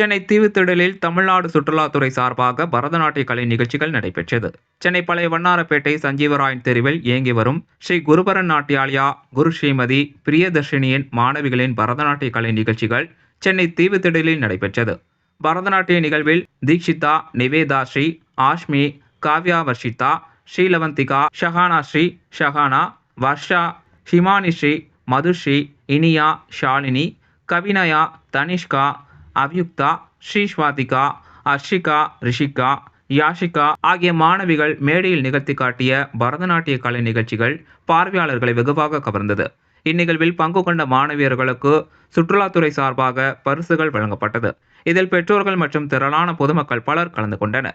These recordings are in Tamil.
சென்னை தீவுத்திடலில் தமிழ்நாடு சுற்றுலாத்துறை சார்பாக பரதநாட்டிய கலை நிகழ்ச்சிகள் நடைபெற்றது. சென்னை பழைய வண்ணாரப்பேட்டை சஞ்சீவராயன் தெருவில் இயங்கி வரும் ஸ்ரீ குருபரன் நாட்டியாலயா குரு ஸ்ரீமதி பிரியதர்ஷினியின் மாணவிகளின் பரதநாட்டிய கலை நிகழ்ச்சிகள் சென்னை தீவுத்திடலில் நடைபெற்றது. பரதநாட்டிய நிகழ்வில் தீக்ஷிதா நிவேதா ஸ்ரீ ஆஷ்மி காவ்யா வர்ஷிதா ஸ்ரீலவந்திகா ஷஹானா ஸ்ரீ ஷஹானா வர்ஷா ஹிமானி ஸ்ரீ மதுஸ்ரீ இனியா ஷாலினி கவினயா தனிஷ்கா அபியுக்தா ஸ்ரீ ஸ்வாதிகா அர்ஷிகா ரிஷிகா யாஷிகா ஆகிய மாணவிகள் மேடையில் நிகழ்த்தி காட்டிய பரதநாட்டிய கலை நிகழ்ச்சிகள் பார்வையாளர்களை வெகுவாக கவர்ந்தது. இந்நிகழ்வில் பங்கு கொண்ட மாணவியர்களுக்கு சுற்றுலாத்துறை சார்பாக பரிசுகள் வழங்கப்பட்டது. இதில் பெற்றோர்கள் மற்றும் திரளான பொதுமக்கள் பலர் கலந்து கொண்டனர்.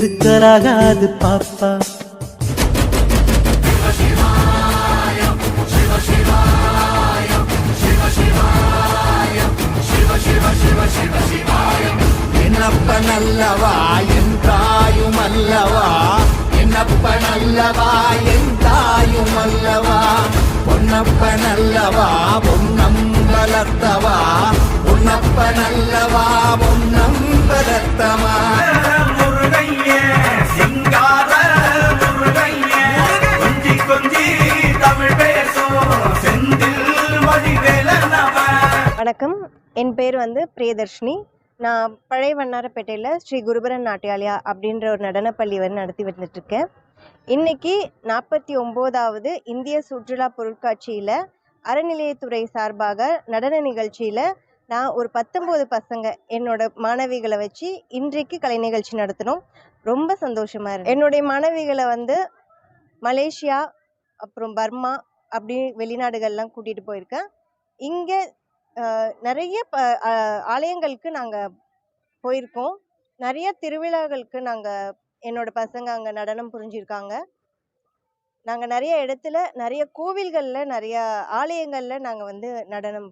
இருக்கலாகாது பாப்பா. என்னப்பனல்லவா என் தாயும் அல்லவா? என்னப்ப நல்லவா? என் தாயும் அல்லவா? பொன்னப்ப நல்லவா? பொன்னம் வளர்த்தவா? பொன்னப்ப நல்லவா? பொன்ன வணக்கம். என் பேர் வந்து பிரியதர்ஷினி. நான் பழைய வண்ணாரப்பேட்டையில் ஸ்ரீ குருபரன் நாட்டியாலயா அப்படின்ற ஒரு நடனப்பள்ளி வந்து நடத்தி வந்துட்டுருக்கேன் இன்னைக்கு நாற்பத்தி ஒம்போதாவது இந்திய சுற்றுலா பொருட்காட்சியில் அறநிலையத்துறை சார்பாக நடன நிகழ்ச்சியில் நான் ஒரு பத்தொம்போது பசங்க என்னோட மாணவிகளை வச்சு இன்றைக்கு கலை நிகழ்ச்சி நடத்தினோம். ரொம்ப சந்தோஷமாக இருக்கு. என்னுடைய மாணவிகளை வந்து மலேசியா அப்புறம் பர்மா அப்படி வெளிநாடுகள்லாம் கூட்டிகிட்டு போயிருக்கேன். இங்கே நிறைய ப ஆலயங்களுக்கு நாங்கள் போயிருக்கோம். நிறைய திருவிழாக்களுக்கு நாங்கள் என்னோடய பசங்க அங்கே நடனம் புரிஞ்சிருக்காங்க. நாங்கள் நிறைய இடத்துல நிறைய கோவில்களில் நிறைய ஆலயங்களில் நாங்கள் வந்து நடனம்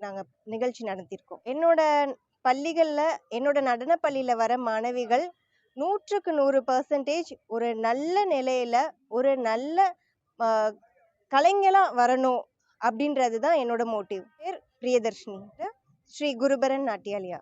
நாங்கள் நிகழ்ச்சி நடத்தியிருக்கோம். என்னோட பள்ளிகளில் என்னோட நடன பள்ளியில் வர மாணவிகள் நூற்றுக்கு நூறு பர்சன்டேஜ் ஒரு நல்ல நிலையில் ஒரு நல்ல அஹ், வரணும் அப்படின்றது தான் என்னோட மோட்டிவ் பிரியதர்ஷினிட்டு ஸ்ரீ குருபரன் நாட்டியாலயா.